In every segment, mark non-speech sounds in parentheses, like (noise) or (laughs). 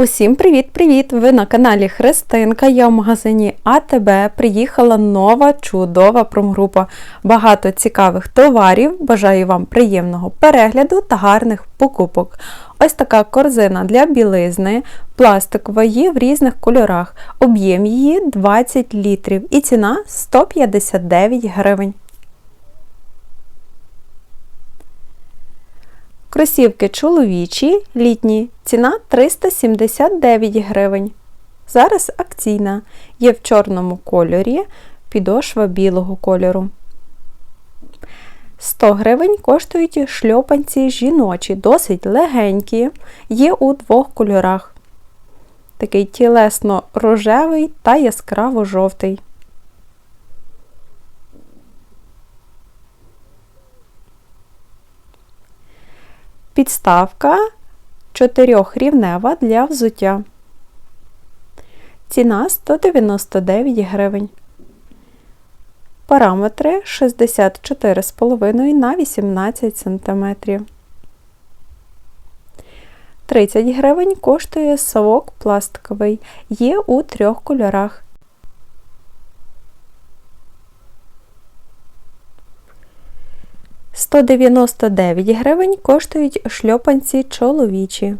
Усім привіт-привіт! Ви на каналі Христинка. Я в магазині АТБ. Приїхала нова чудова промгрупа. Багато цікавих товарів. Бажаю вам приємного перегляду та гарних покупок. Ось така корзина для білизни, пластикова є в різних кольорах. Об'єм її 20 літрів і ціна 159 гривень. Кросівки чоловічі, літні, ціна 379 гривень. Зараз акційна. Є в чорному кольорі, підошва білого кольору. 100 гривень коштують шльопанці жіночі, досить легенькі, є у двох кольорах. Такий тілесно-рожевий та яскраво-жовтий. Підставка чотирьохрівнева для взуття. Ціна 199 гривень. Параметри 64,5 на 18 см. 30 гривень коштує совок пластиковий. Є у трьох кольорах. 199 гривень коштують шльопанці чоловічі.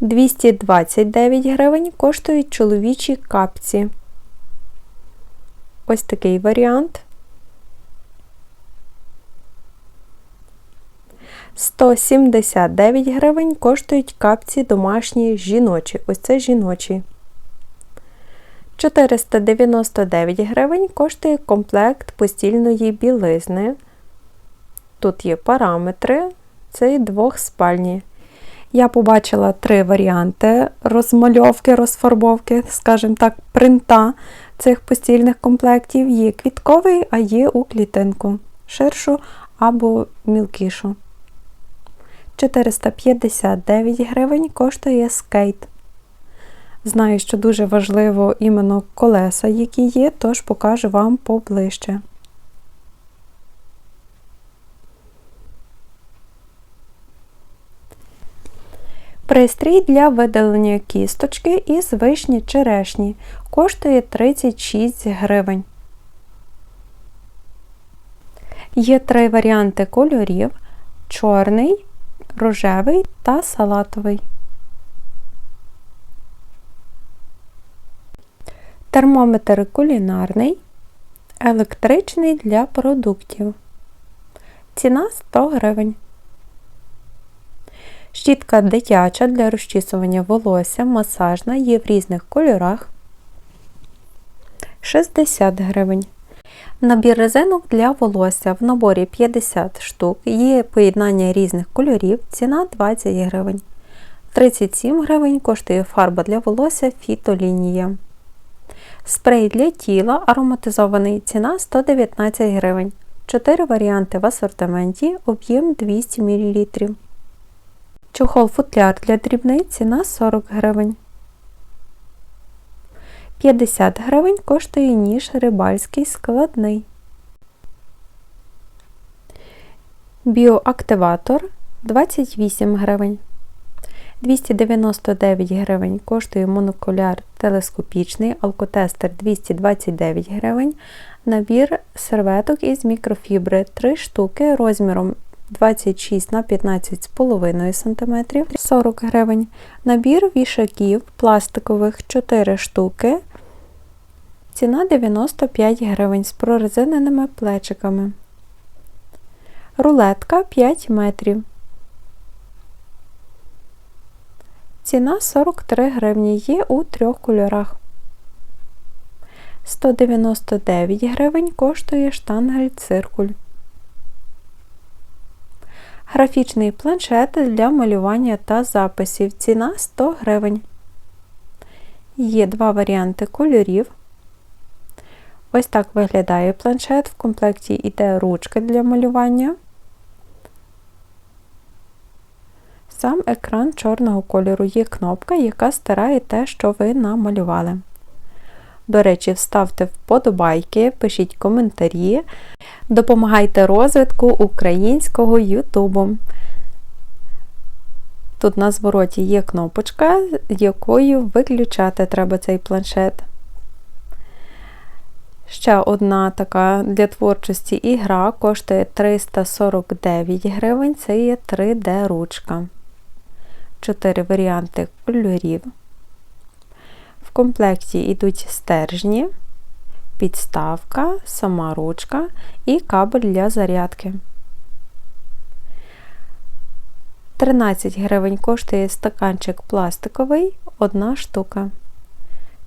229 гривень коштують чоловічі капці. Ось такий варіант. 179 гривень коштують капці домашні жіночі. Ось це жіночі. 499 гривень коштує комплект постільної білизни. Тут є параметри, це і двохспальні. Я побачила три варіанти розмальовки, розфарбовки, скажімо так, принта цих постільних комплектів. Є квітковий, а є у клітинку, ширшу або мілкішу. 459 гривень коштує скейт. Знаю, що дуже важливо іменно колеса, які є, тож покажу вам поближче. Пристрій для видалення кісточки із вишні черешні коштує 36 гривень. Є три варіанти кольорів: чорний, рожевий та салатовий. Термометр кулінарний, електричний для продуктів. Ціна 100 гривень. Щітка дитяча для розчісування волосся, масажна, є в різних кольорах. 60 гривень. Набір резинок для волосся в наборі 50 штук. Є поєднання різних кольорів, ціна 20 гривень. 37 гривень коштує фарба для волосся фітолінія. Спрей для тіла ароматизований. Ціна 119 гривень. 4 варіанти в асортименті, об'єм 200 мл. Чохол футляр для дрібниць ціна 40 гривень. 50 гривень коштує ніж рибальський складний. Біоактиватор 28 гривень. 299 гривень коштує монокуляр телескопічний, алкотестер 229 гривень. Набір серветок із мікрофібри 3 штуки розміром 26 на 15,5 см 40 гривень. Набір вішаків пластикових 4 штуки. Ціна 95 гривень з прорезиненими плечиками. Рулетка 5 метрів. Ціна 43 гривні є у трьох кольорах. 199 гривень коштує штангель циркуль. Графічний планшет для малювання та записів. Ціна 100 гривень. Є два варіанти кольорів. Ось так виглядає планшет. В комплекті йде ручка для малювання. Сам екран чорного кольору є кнопка, яка стирає те, що ви намалювали. До речі, ставте вподобайки, пишіть коментарі, допомагайте розвитку українського Ютубу. Тут на звороті є кнопочка, якою виключати треба цей планшет. Ще одна така для творчості ігра коштує 349 гривень, це є 3D-ручка. Чотири варіанти кольорів. В комплекті йдуть стержні, підставка, сама ручка і кабель для зарядки. 13 гривень коштує стаканчик пластиковий, одна штука.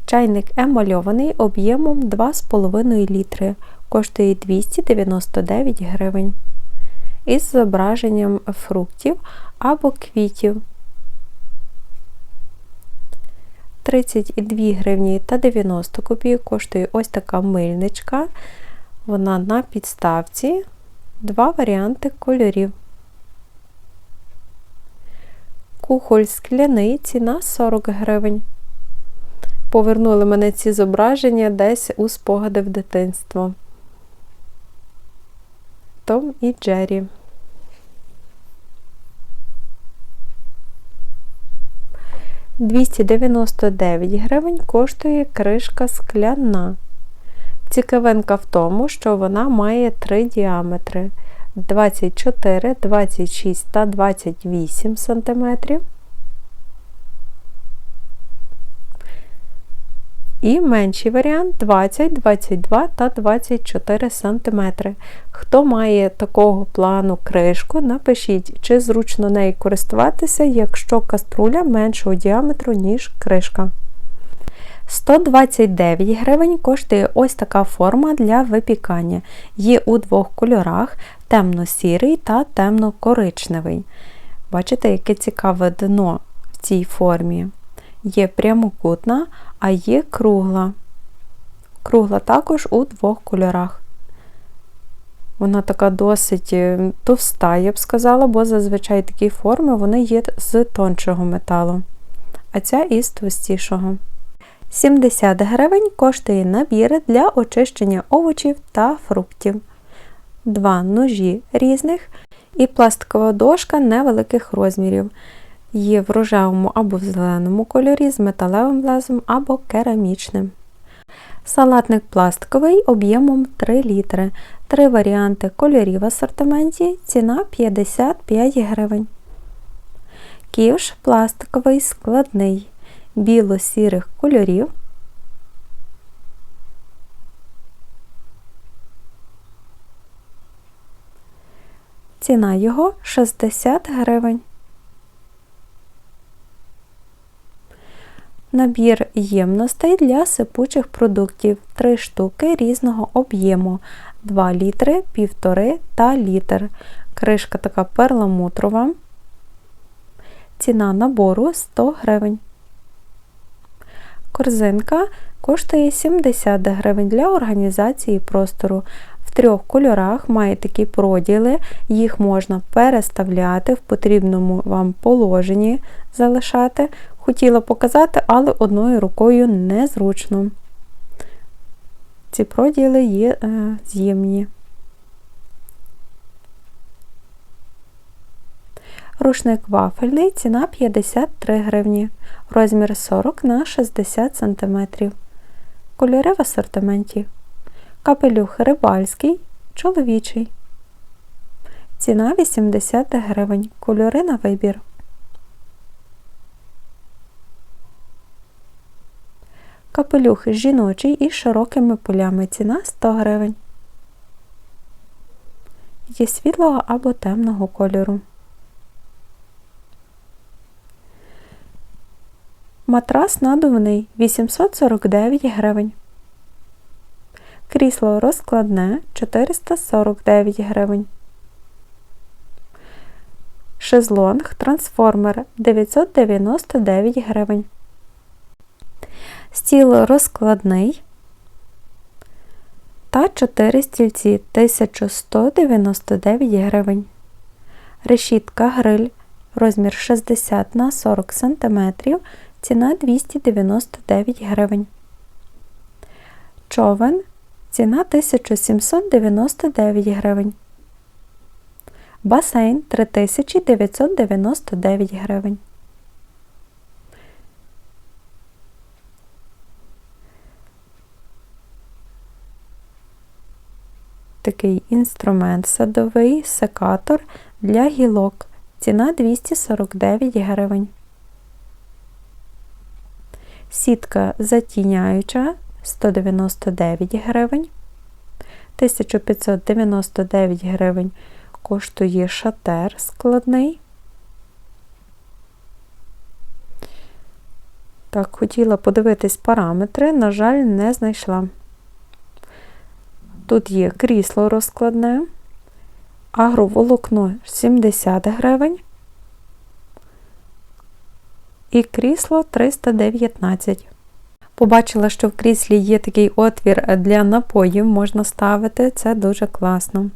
Чайник емальований об'ємом 2,5 літри, коштує 299 гривень. Із зображенням фруктів або квітів. 32 гривні та 90 копійок коштує ось така мильничка. Вона на підставці, два варіанти кольорів. Кухоль скляний, ціна 40 гривень. Повернули мене ці зображення десь у спогади в дитинство. Том і Джері. Двісті дев'яносто дев'ять гривень коштує кришка скляна. Цікавинка в тому, що вона має три діаметри 24, 26 та 28 см. І менший варіант 20, 22 та 24 см. Хто має такого плану кришку, напишіть, чи зручно нею користуватися, якщо каструля меншого діаметру, ніж кришка. 129 гривень коштує ось така форма для випікання. Є у двох кольорах темно-сірий та темно-коричневий. Бачите, яке цікаве дно в цій формі. Є прямокутна, а є кругла. Кругла також у двох кольорах. Вона така досить е, товста, я б сказала, бо зазвичай такі форми вони є з тоншого металу, а ця із товстішого. 70 гривень коштує набір для очищення овочів та фруктів. Два ножі різних і пластикова дошка невеликих розмірів. Є в рожевому або в зеленому кольорі з металевим лезом або керамічним. Салатник пластиковий об'ємом 3 літри. Три варіанти кольорів в асортименті, ціна 55 гривень. Ківш пластиковий складний біло-сірих кольорів. Ціна його 60 гривень. Набір ємностей для сипучих продуктів 3 штуки різного об'єму 2 літри, 1,5 та літр. Кришка така перламутрова. Ціна набору 100 гривень. Корзинка коштує 70 гривень для організації простору. В трьох кольорах має такі проділи, їх можна переставляти в потрібному вам положенні залишати. Хотіла показати, але одною рукою незручно. Ці проділи є е, з'ємні. Рушник вафельний, ціна 53 гривні, розмір 40 на 60 см. Кольори в асортименті. Капелюх рибальський, чоловічий. Ціна 80 гривень. Кольори на вибір. Капелюх жіночий із широкими полями. Ціна 100 гривень. Є світлого або темного кольору. Матрас надувний 849 гривень. Крісло розкладне 449 гривень. Шезлонг трансформер 999 гривень. Стіл розкладний та 4 стільці 1199 гривень. Решітка гриль розмір 60 на 40 см ціна 299 гривень. Човен ціна 1799 гривень. Басейн 3999 гривень. Такий інструмент садовий секатор для гілок. Ціна 249 гривень. Сітка затіняюча 199 гривень. 1599 гривень коштує шатер складний. Так, хотіла подивитись параметри, на жаль, не знайшла. Тут є крісло розкладне, агроволокно 70 гривень і крісло 319. Побачила, що в кріслі є такий отвір для напоїв, можна ставити, це дуже класно.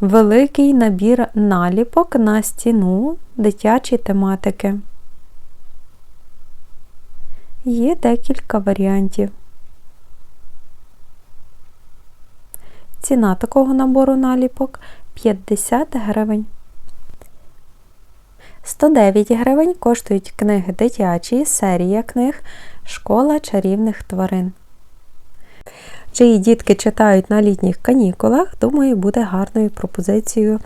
Великий набір наліпок на стіну дитячі тематики. Є декілька варіантів. Ціна такого набору наліпок 50 гривень. 109 гривень коштують книги дитячі, серія книг Школа чарівних тварин. Чиї дітки читають на літніх канікулах, думаю, буде гарною пропозицією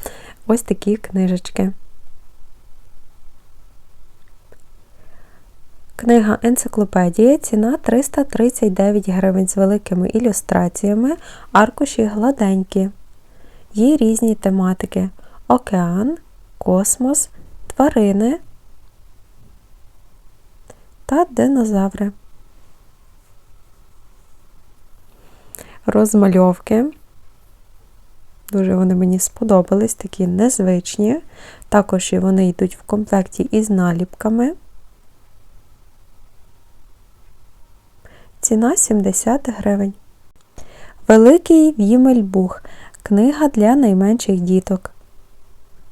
ось такі книжечки. Книга Енциклопедія ціна 339 гривень з великими ілюстраціями, аркуші гладенькі. Є різні тематики: океан, космос, тварини та динозаври. Розмальовки. Дуже вони мені сподобались, такі незвичні. Також і вони йдуть в комплекті із наліпками. Ціна 70 гривень. Великий Вімельбух. Книга для найменших діток.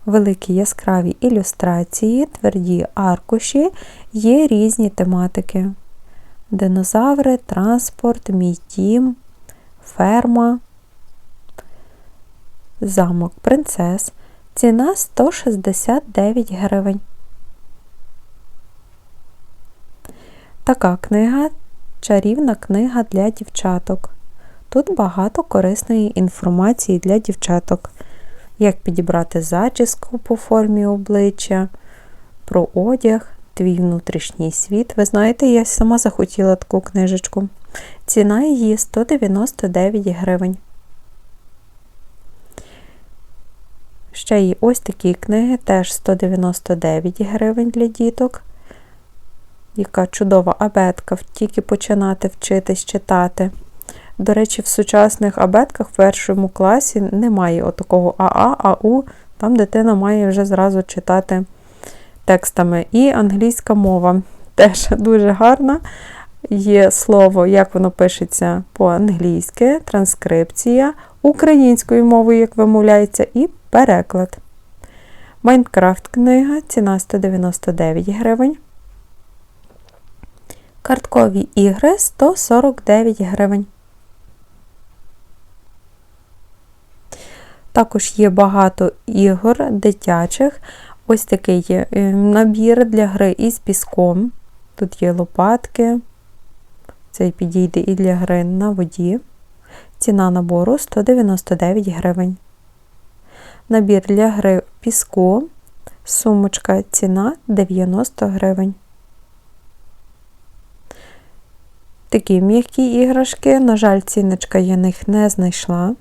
Великі яскраві ілюстрації, тверді аркуші, є різні тематики: динозаври, транспорт, мій дім, ферма, замок принцес. Ціна 169 гривень. Така книга чарівна книга для дівчаток. Тут багато корисної інформації для дівчаток як підібрати зачіску по формі обличчя, про одяг, твій внутрішній світ. Ви знаєте, я сама захотіла таку книжечку. Ціна її 199 гривень. Ще є ось такі книги, теж 199 гривень для діток. Яка чудова абетка, тільки починати вчитись читати. До речі, в сучасних абетках в першому класі немає отакого АА, АУ, там дитина має вже зразу читати текстами. І англійська мова теж (laughs) дуже гарна. Є слово, як воно пишеться по-англійськи, транскрипція, українською мовою, як вимовляється, і переклад. Майнкрафт книга, ціна 199 гривень. Карткові ігри 149 гривень. Також є багато ігор дитячих. Ось такий є е, набір для гри із піском. Тут є лопатки. Цей підійде і для гри на воді. Ціна набору 199 гривень. Набір для гри в піску. Сумочка ціна 90 гривень. Такі м'які іграшки, на жаль, ціночка я них не знайшла.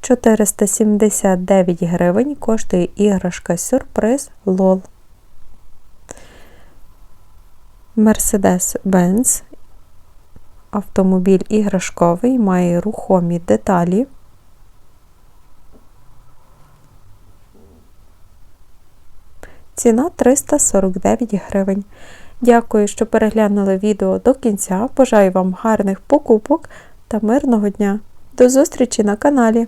479 гривень коштує іграшка сюрприз LOL. Mercedes-Benz. Автомобіль іграшковий, має рухомі деталі. Ціна 349 гривень. Дякую, що переглянули відео до кінця. Бажаю вам гарних покупок та мирного дня. До зустрічі на каналі!